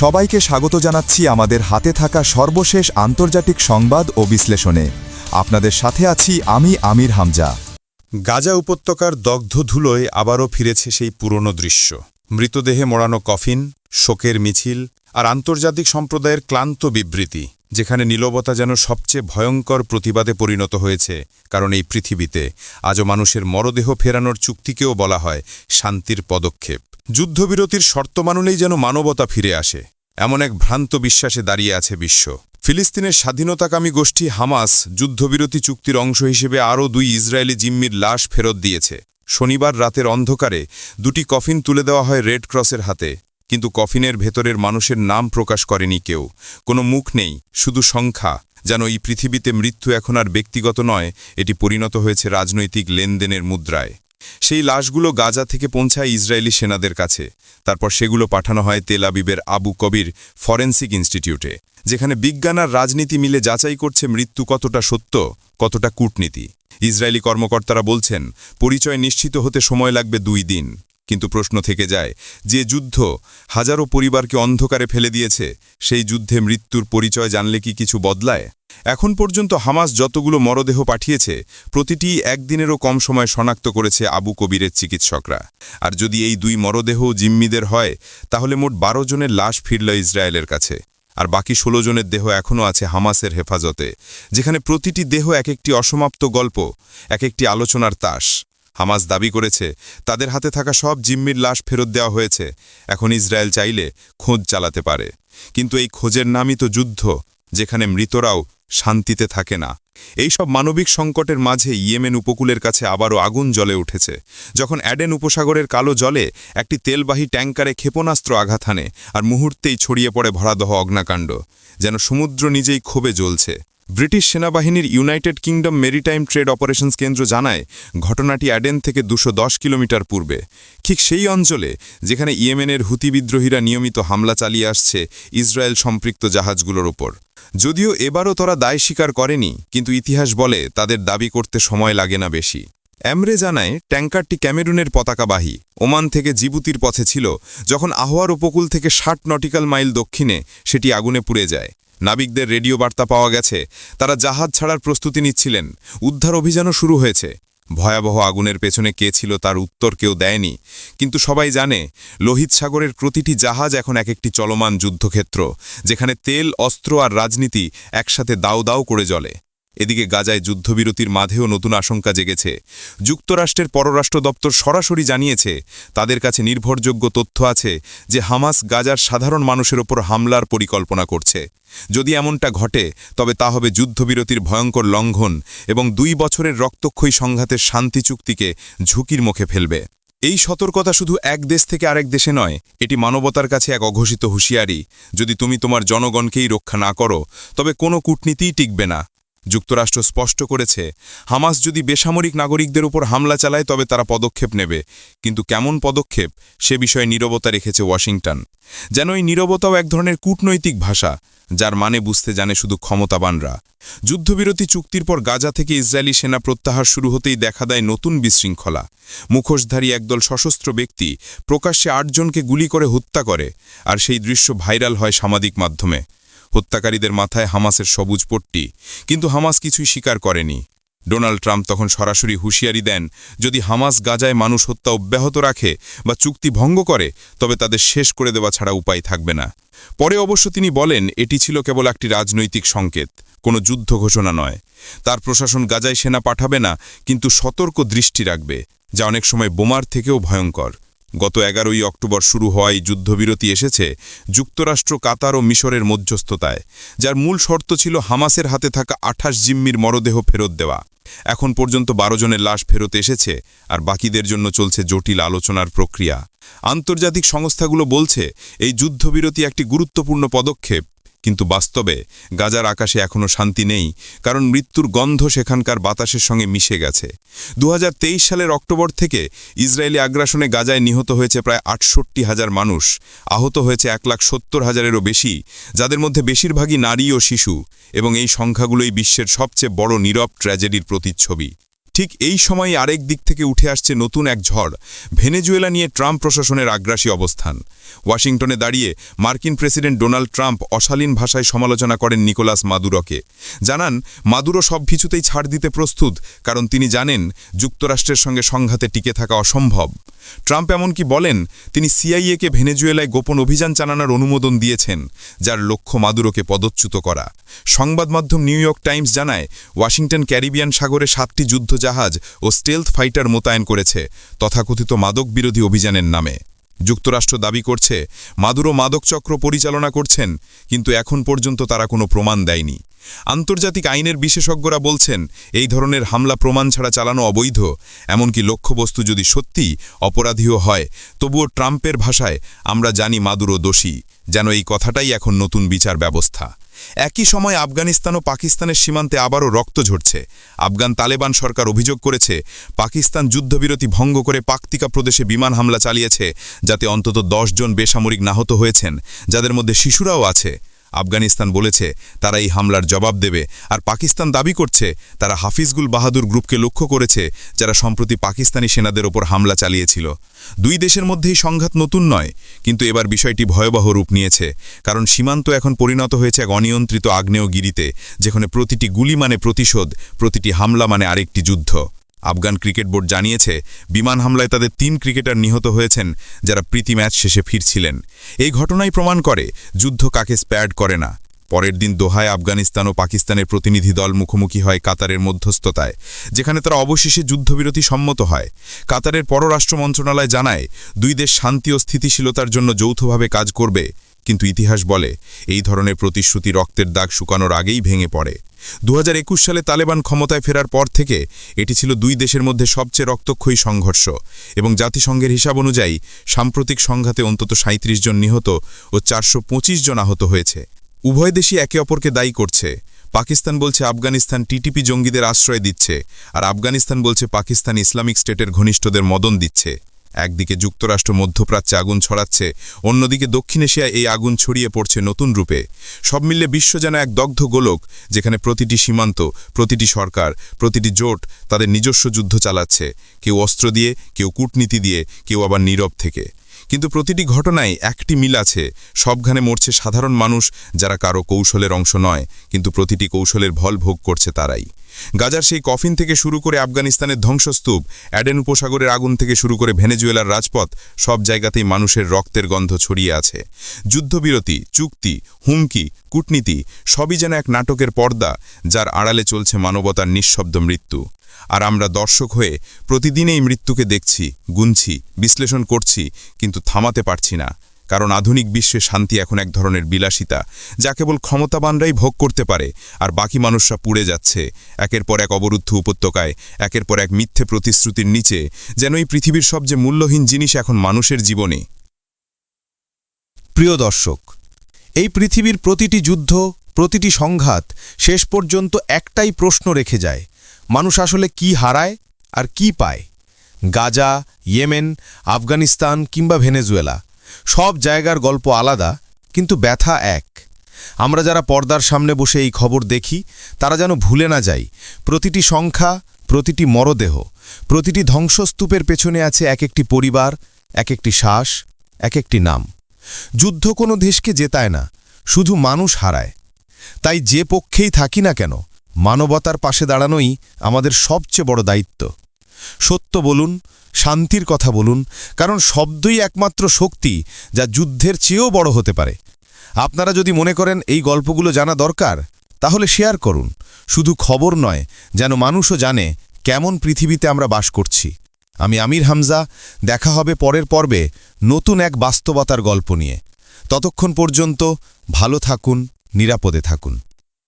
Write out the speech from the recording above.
সবাইকে স্বাগত জানাচ্ছি আমাদের হাতে থাকা সর্বশেষ আন্তর্জাতিক সংবাদ ও বিশ্লেষণে। আপনাদের সাথে আছি আমি আমির হামজা। গাজা উপত্যকার দগ্ধ ধুলোয় আবারও ফিরেছে সেই পুরনো দৃশ্য। মৃতদেহে মোড়ানো কফিন, শোকের মিছিল আর আন্তর্জাতিক সম্প্রদায়ের ক্লান্ত বিবৃতি, যেখানে নীলবতা যেন সবচেয়ে ভয়ঙ্কর প্রতিবাদে পরিণত হয়েছে, কারণ এই পৃথিবীতে আজও মানুষের মরদেহ ফেরানোর চুক্তিকেও বলা হয় শান্তির পদক্ষেপ। যুদ্ধবিরতির শর্ত মানলেই যেন মানবতা ফিরে আসে। এমন এক ভ্রান্ত বিশ্বাসে দাঁড়িয়ে আছে বিশ্ব। ফিলিস্তিনের স্বাধীনতাকামী গোষ্ঠী হামাস যুদ্ধবিরতি চুক্তির অংশ হিসেবে আরও দুই ইসরায়েলি জিম্মির লাশ ফেরত দিয়েছে। শনিবার রাতের অন্ধকারে দুটি কফিন তুলে দেওয়া হয় রেড ক্রসের হাতে। কিন্তু কফিনের ভেতরের মানুষের নাম প্রকাশ করেনি কেউ। কোনো মুখ নেই, শুধু সংখ্যা। যেন এই পৃথিবীতে মৃত্যু এখন আর ব্যক্তিগত নয়, এটি পরিণত হয়েছে রাজনৈতিক লেনদেনের মুদ্রায়। সেই লাশগুলো গাজা থেকে পৌঁছায় ইসরায়েলি সেনাদের কাছে। তারপর সেগুলো পাঠানো হয় তেল আবিবের আবু কবির ফরেন্সিক ইনস্টিটিউটে, যেখানে বিজ্ঞান আর রাজনীতি মিলে যাচাই করছে মৃত্যু কতটা সত্য, কতটা কূটনীতি। ইসরায়েলি কর্মকর্তারা বলছেন, পরিচয় নিশ্চিত হতে সময় লাগবে দুই দিন। কিন্তু প্রশ্ন থেকে যায়, যে যুদ্ধ হাজারো পরিবারকে অন্ধকারে ফেলে দিয়েছে, সেই যুদ্ধে মৃত্যুর পরিচয় জানলে কি কিছু বদলায়? এখন পর্যন্ত হামাস যতগুলো মরদেহ পাঠিয়েছে, প্রতিটি একদিনেরও কম সময় শনাক্ত করেছে আবু কবিরের চিকিৎসকরা। আর যদি এই দুই মরদেহ জিম্মিদের হয়, তাহলে মোট বারো জনের লাশ ফিরল ইসরায়েলের কাছে। আর বাকি ষোলো জনের দেহ এখনও আছে হামাসের হেফাজতে, যেখানে প্রতিটি দেহ এক একটি অসমাপ্ত গল্প, এক একটি আলোচনার তাস। হামাস দাবি করেছে, তাদের হাতে থাকা সব জিম্মির লাশ ফেরত দেওয়া হয়েছে। এখন ইসরায়েল চাইলে খোঁজ চালাতে পারে। কিন্তু এই খোঁজের নামই তো যুদ্ধ, যেখানে মৃতরাও শান্তিতে থাকে না। এই সব মানবিক সংকটের মাঝে ইয়েমেন উপকূলের কাছে আবারও আগুন জ্বলে উঠেছে। যখন অ্যাডেন উপসাগরের কালো জলে একটি তেলবাহী ট্যাঙ্কারে ক্ষেপণাস্ত্র আঘাত হানে, আর মুহূর্তেই ছড়িয়ে পড়ে ভরাদহ অগ্নাকাণ্ড, যেন সমুদ্র নিজেই ক্ষোভে জ্বলছে। ব্রিটিশ সেনাবাহিনীর United Kingdom maritime trade operations কেন্দ্র জানায়, ঘটনাটি অ্যাডেন থেকে দুশো কিলোমিটার পূর্বে। ঠিক সেই অঞ্চলে, যেখানে ইয়েমেনের হুতি বিদ্রোহীরা নিয়মিত হামলা চালিয়ে আসছে ইসরায়েল সম্পৃক্ত জাহাজগুলোর ওপর। যদিও এবারও তারা দায় স্বীকার করেনি, কিন্তু ইতিহাস বলে তাদের দাবি করতে সময় লাগে না বেশি। অ্যামরে জানায়, ট্যাঙ্কারটি ক্যামেরুনের পতাকাবাহী। ওমান থেকে জিবুতির পথে ছিল, যখন আহোয়ার উপকূল থেকে ষাট নটিক্যাল মাইল দক্ষিণে সেটি আগুনে পুড়ে যায়। নাবিকদের রেডিও বার্তা পাওয়া গেছে। তারা জাহাজ ছাড়ার প্রস্তুতি নিচ্ছিলেন। উদ্ধার অভিযানও শুরু হয়েছে। ভয়াবহ আগুনের পেছনে কে ছিল তার উত্তর কেউ দেয়নি। কিন্তু সবাই জানে, লোহিত সাগরের প্রতিটি জাহাজ এখন এক একটি চলমান যুদ্ধক্ষেত্র, যেখানে তেল, অস্ত্র আর রাজনীতি একসাথে দাও দাও করে জ্বলে। এদিকে গাজায় যুদ্ধবিরতির মাঝেও নতুন আশঙ্কা জেগেছে। যুক্তরাষ্ট্রের পররাষ্ট্র দপ্তর সরাসরি জানিয়েছে, তাদের কাছে নির্ভরযোগ্য তথ্য আছে যে হামাস গাজার সাধারণ মানুষের ওপর হামলার পরিকল্পনা করছে। যদি এমনটা ঘটে, তবে তা হবে যুদ্ধবিরতির ভয়ঙ্কর লঙ্ঘন এবং দুই বছরের রক্তক্ষয়ী সংঘাতের শান্তি চুক্তিকে ঝুঁকির মুখে ফেলবে। এই সতর্কতা শুধু এক দেশ থেকে আরেক দেশে নয়, এটি মানবতার কাছে এক অঘোষিত হুঁশিয়ারি। যদি তুমি তোমার জনগণকেই রক্ষা না করো, তবে কোনো কূটনীতিই টিকবে না। যুক্তরাষ্ট্র স্পষ্ট করেছে, হামাস যদি বেসামরিক নাগরিকদের উপর হামলা চালায় তবে তারা পদক্ষেপ নেবে। কিন্তু কেমন পদক্ষেপ, সে বিষয়ে নীরবতা রেখেছে ওয়াশিংটন। যেন এই নীরবতাও এক ধরনের কূটনৈতিক ভাষা, যার মানে বুঝতে জানে শুধু ক্ষমতাবানরা। যুদ্ধবিরতি চুক্তির পর গাজা থেকে ইসরায়েলি সেনা প্রত্যাহার শুরু হতেই দেখা দেয় নতুন বিশৃঙ্খলা। মুখোশধারী একদল সশস্ত্র ব্যক্তি প্রকাশ্যে আটজনকে গুলি করে হত্যা করে, আর সেই দৃশ্য ভাইরাল হয় সামাজিক মাধ্যমে। হত্যাকারীদের মাথায় হামাসের সবুজ পট্টি। কিন্তু হামাস কিছুই স্বীকার করেনি। ডোনাল্ড ট্রাম্প তখন সরাসরি হুঁশিয়ারি দেন, যদি হামাস গাজায় মানুষ হত্যা অব্যাহত রাখে বা চুক্তি ভঙ্গ করে, তবে তাদের শেষ করে দেওয়া ছাড়া উপায় থাকবে না। পরে অবশ্য তিনি বলেন, এটি ছিল কেবল একটি রাজনৈতিক সংকেত, কোনো যুদ্ধ ঘোষণা নয়। তার প্রশাসন গাজায় সেনা পাঠাবে না, কিন্তু সতর্ক দৃষ্টি রাখবে, যা অনেক সময় বোমার থেকেও ভয়ঙ্কর। গত এগারোই অক্টোবর শুরু হওয়ায় যুদ্ধবিরতি এসেছে যুক্তরাষ্ট্র, কাতার ও মিশরের মধ্যস্থতায়, যার মূল শর্ত ছিল হামাসের হাতে থাকা আঠাশ জিম্মির মরদেহ ফেরত দেওয়া। এখন পর্যন্ত বারো জনের লাশ ফেরত এসেছে আর বাকিদের জন্য চলছে জটিল আলোচনার প্রক্রিয়া। আন্তর্জাতিক সংস্থাগুলো বলছে, এই যুদ্ধবিরতি একটি গুরুত্বপূর্ণ পদক্ষেপ। কিন্তু বাস্তবে গাজার আকাশে এখনও শান্তি নেই, কারণ মৃত্যুর গন্ধ সেখানকার বাতাসের সঙ্গে মিশে গেছে। দু হাজার তেইশ সালের অক্টোবর থেকে ইসরায়েলি আগ্রাসনে গাজায় নিহত হয়েছে প্রায় আটষট্টি হাজার মানুষ। আহত হয়েছে এক লাখ সত্তর হাজারেরও বেশি, যাদের মধ্যে বেশিরভাগই নারী ও শিশু, এবং এই সংখ্যাগুলোই বিশ্বের সবচেয়ে বড় নীরব ট্র্যাজেডির প্রতিচ্ছবি। ঠিক এই সময় আরেক দিক থেকে উঠে আসছে নতুন এক ঝড়, ভেনেজুয়েলা নিয়ে ট্রাম্প প্রশাসনের আগ্রাসী অবস্থান। ওয়াশিংটনে দাঁড়িয়ে মার্কিন প্রেসিডেন্ট ডোনাল্ড ট্রাম্প অশালীন ভাষায় সমালোচনা করেন নিকোলাস মাদুরোকে। জানান, মাদুরো সব কিছুতেই ছাড় দিতে প্রস্তুত, কারণ তিনি জানেন, যুক্তরাষ্ট্রের সঙ্গে সংঘাতে টিকে থাকা অসম্ভব। ট্রাম্প এমনকি বলেন, তিনি সিআইএকে ভেনেজুয়েলায় গোপন অভিযান চালানোর অনুমোদন দিয়েছেন, যার লক্ষ্য মাদুরোকে পদচ্যুত করা। সংবাদ মাধ্যম নিউ ইয়র্ক টাইমস জানায়, ওয়াশিংটন ক্যারিবিয়ান সাগরে সাতটি যুদ্ধজাহাজ ও স্টেলথ ফাইটার মোতায়েন করেছে, তথাকথিত মাদক বিরোধী অভিযানের নামে। যুক্তরাষ্ট্র দাবি করছে, মাদুরো মাদক চক্র পরিচালনা করছেন, কিন্তু এখন পর্যন্ত তারা কোনো প্রমাণ দেয়নি। আন্তর্জাতিক আইনের বিশেষজ্ঞরা বলছেন, এই ধরনের হামলা প্রমাণ ছাড়া চালানো অবৈধ, এমনকি লক্ষ্যবস্তু যদি সত্যি অপরাধীও হয়, তবুও ট্রাম্পের ভাষায় আমরা জানি মাদুরো দোষী, যেন এই কথাটাই এখন নতুন বিচার ব্যবস্থা। একই সময় আফগানিস্তান ও পাকিস্তানের সীমান্তে আবারও রক্ত ঝরছে। আফগান তালেবান সরকার অভিযোগ করেছে, পাকিস্তান যুদ্ধবিরতি ভঙ্গ করে পাকতিকা প্রদেশে বিমান হামলা চালিয়েছে, যাতে অন্তত জন বেসামরিক নাহত হয়েছেন, যাদের মধ্যে শিশুরাও আছে। আফগানিস্তান বলেছে, তারা এই হামলার জবাব দেবে। আর পাকিস্তান দাবি করছে, তারা হাফিজগুল বাহাদুর গ্রুপকে লক্ষ্য করেছে, যারা সম্প্রতি পাকিস্তানি সেনাদের ওপর হামলা চালিয়েছিল। দুই দেশের মধ্যেই সংঘাত নতুন নয়, কিন্তু এবার বিষয়টি ভয়াবহ রূপ নিয়েছে, কারণ সীমান্ত এখন পরিণত হয়েছে এক অনিয়ন্ত্রিত আগ্নেয়গিরিতে, যেখানে প্রতিটি গুলি মানে প্রতিশোধ, প্রতিটি হামলা মানে আরেকটি যুদ্ধ। আফগান ক্রিকেট বোর্ড জানিয়েছে, বিমান হামলায় তাদের তিন ক্রিকেটার নিহত হয়েছেন যারা প্রীতি ম্যাচ শেষে ফিরছিলেন। এই ঘটনাই প্রমাণ করে, যুদ্ধ কাকে স্প্যাড করে না। পরের দিন দোহায় আফগানিস্তান ও পাকিস্তানের প্রতিনিধি দল মুখোমুখি হয় কাতারের মধ্যস্থতায়, যেখানে তারা অবশেষে যুদ্ধবিরতি সম্মত হয়। কাতারের পররাষ্ট্র মন্ত্রণালয় জানায়, দুই দেশ শান্তি ও স্থিতিশীলতার জন্য যৌথভাবে কাজ করবে। কিন্তু ইতিহাস বলে, এই ধরনের প্রতিশ্রুতি রক্তের দাগ শুকানোর আগেই ভেঙে পড়ে। দু হাজার একুশ সালে তালেবান ক্ষমতায় ফেরার পর থেকে এটি ছিল দুই দেশের মধ্যে সবচেয়ে রক্তক্ষয়ী সংঘর্ষ এবং জাতিসংঘের হিসাব অনুযায়ী সাম্প্রতিক সংঘাতে অন্তত ৩৭ জন নিহত ও চারশো পঁচিশ জন আহত হয়েছে। উভয় দেশই একে অপরকে দায়ী করছে। পাকিস্তান বলছে আফগানিস্তান টিটিপি জঙ্গিদের আশ্রয় দিচ্ছে আর আফগানিস্তান বলছে পাকিস্তান ইসলামিক স্টেটের ঘনিষ্ঠদের মদন দিচ্ছে। একদিকে যুক্তরাষ্ট্র মধ্যপ্রাচ্যে আগুন ছড়াচ্ছে, অন্যদিকে দক্ষিণ এশিয়ায় এই আগুন ছড়িয়ে পড়ছে নতুন রূপে। সব মিললে বিশ্ব যেন এক দগ্ধ গোলক, যেখানে প্রতিটি সীমান্ত, প্রতিটি সরকার, প্রতিটি জোট তাদের নিজস্ব যুদ্ধ চালাচ্ছে। কেউ অস্ত্র দিয়ে, কেউ কূটনীতি দিয়ে, কেউ আবার নীরব থেকে। কিন্তু প্রতিটি ঘটনায় একটি মিল আছে, সবখানে মরছে সাধারণ মানুষ যারা কারও কৌশলের অংশ নয়, কিন্তু প্রতিটি কৌশলের ভল ভোগ করছে তারাই। গাজার সেই কফিন থেকে শুরু করে আফগানিস্তানের ধ্বংসস্তূপ, অ্যাডেন উপসাগরের আগুন থেকে শুরু করে ভেনেজুয়েলার রাজপথ, সব জায়গাতেই মানুষের রক্তের গন্ধ ছড়িয়ে আছে। যুদ্ধবিরতি, চুক্তি, হুমকি, কূটনীতি, সবই যেন এক নাটকের পর্দা, যার আড়ালে চলছে মানবতার নিঃশব্দ মৃত্যু। আর আমরা দর্শক হয়ে প্রতিদিন এই মৃত্যুকে দেখছি, গুনছি, বিশ্লেষণ করছি, কিন্তু থামাতে পারছি না। কারণ আধুনিক বিশ্বে শান্তি এখন এক ধরনের বিলাসিতা, যা কেবল ক্ষমতাবানরাই ভোগ করতে পারে, আর বাকি মানুষরা পুড়ে যাচ্ছে। একের পর এক অবরুদ্ধ উপত্যকায়, একের পর এক মিথ্যে প্রতিশ্রুতির নিচে, যেন এই পৃথিবীর সবচেয়ে মূল্যহীন জিনিস এখন মানুষের জীবনে। প্রিয় দর্শক, এই পৃথিবীর প্রতিটি যুদ্ধ, প্রতিটি সংঘাত শেষ পর্যন্ত একটাই প্রশ্ন রেখে যায়, মানুষ আসলে কি হারায় আর কি পায়? গাজা, ইয়েমেন, আফগানিস্তান কিংবা ভেনেজুয়েলা। সব জায়গার গল্প আলাদা, কিন্তু ব্যথা এক। আমরা যারা পর্দার সামনে বসে এই খবর দেখি, তারা যেন ভুলে না যাই, প্রতিটি সংখ্যা, প্রতিটি মরদেহ, প্রতিটি ধ্বংসস্তূপের পেছনে আছে এক একটি পরিবার এক একটি শ্বাস এক একটি নাম। যুদ্ধ কোনো দেশকে জেতায় না, শুধু মানুষ হারায়। তাই যে পক্ষেই থাকি না কেন, মানবতার পাশে দাঁড়ানোই আমাদের সবচেয়ে বড় দায়িত্ব। সত্য বলুন, শান্তির কথা বলুন, কারণ শব্দই একমাত্র শক্তি যা যুদ্ধের চেয়েও বড় হতে পারে। আপনারা যদি মনে করেন এই গল্পগুলো জানা দরকার, তাহলে শেয়ার করুন। শুধু খবর নয়, যেন মানুষও জানে কেমন পৃথিবীতে আমরা বাস করছি। আমি আমির হামজা, দেখা হবে পরের পর্বে নতুন এক বাস্তবতার গল্প নিয়ে। ততক্ষণ পর্যন্ত ভালো থাকুন, নিরাপদে থাকুন।